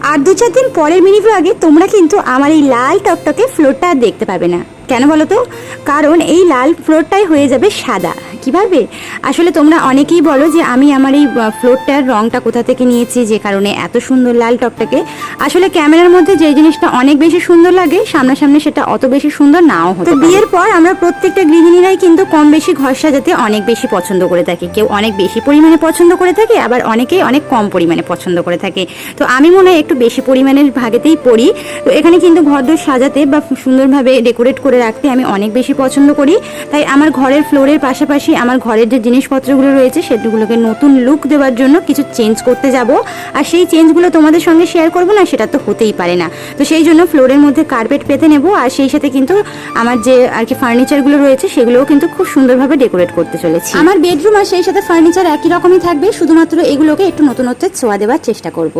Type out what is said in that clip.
আর দু চার দিন পরের মিনি আগে তোমরা কিন্তু আমার এই লাল টকটকে ফ্লোরটা দেখতে পাবে না। কেন বলো তো? কারণ এই লাল ফ্লোরটাই হয়ে যাবে সাদা। কীভাবে আসলে তোমরা অনেকেই বলো যে আমি আমার এই ফ্লোরটার রংটা কোথা থেকে নিয়েছি যে কারণে এত সুন্দর লাল টকটকে আসলে ক্যামেরার মধ্যে যে জিনিসটা অনেক বেশি সুন্দর লাগে সামনাসামনি সেটা অত বেশি সুন্দর নাও হতো বিয়ের পর আমরা প্রত্যেকটা গৃহিণীরাই কিন্তু কম বেশি ঘর সাজাতে অনেক বেশি পছন্দ করে থাকি। কেউ অনেক বেশি পরিমাণে পছন্দ করে থাকে আবার অনেকেই অনেক কম পরিমাণে পছন্দ করে থাকে। তো আমি মনে হয় একটু বেশি পরিমাণের ভাগেতেই পড়ি। তো এখানে কিন্তু ঘরদোর সাজাতে বা সুন্দরভাবে ডেকোরেট করে রাখতে আমি অনেক বেশি পছন্দ করি। তাই আমার ঘরের ফ্লোরের পাশাপাশি আমার ঘরের যে জিনিসপত্রগুলো রয়েছে সেগুলোকে নতুন লুক দেওয়ার জন্য কিছু চেঞ্জ করতে যাব। আর সেই চেঞ্জগুলো তোমাদের সঙ্গে শেয়ার করব না, সেটা তো হতেই পারে না। তো সেই জন্য ফ্লোরের মধ্যে কার্পেট পেতে নেব, আর সেই সাথে কিন্তু আমার যে আর কি ফার্নিচারগুলো রয়েছে সেগুলোও কিন্তু খুব সুন্দরভাবে ডেকোরেট করতে চলেছি। আমার বেডরুম আর সেই সাথে ফার্নিচার একই রকমই থাকবে, শুধুমাত্র এগুলোকে একটু নতুনত্বের ছোঁয়া দেওয়ার চেষ্টা করব।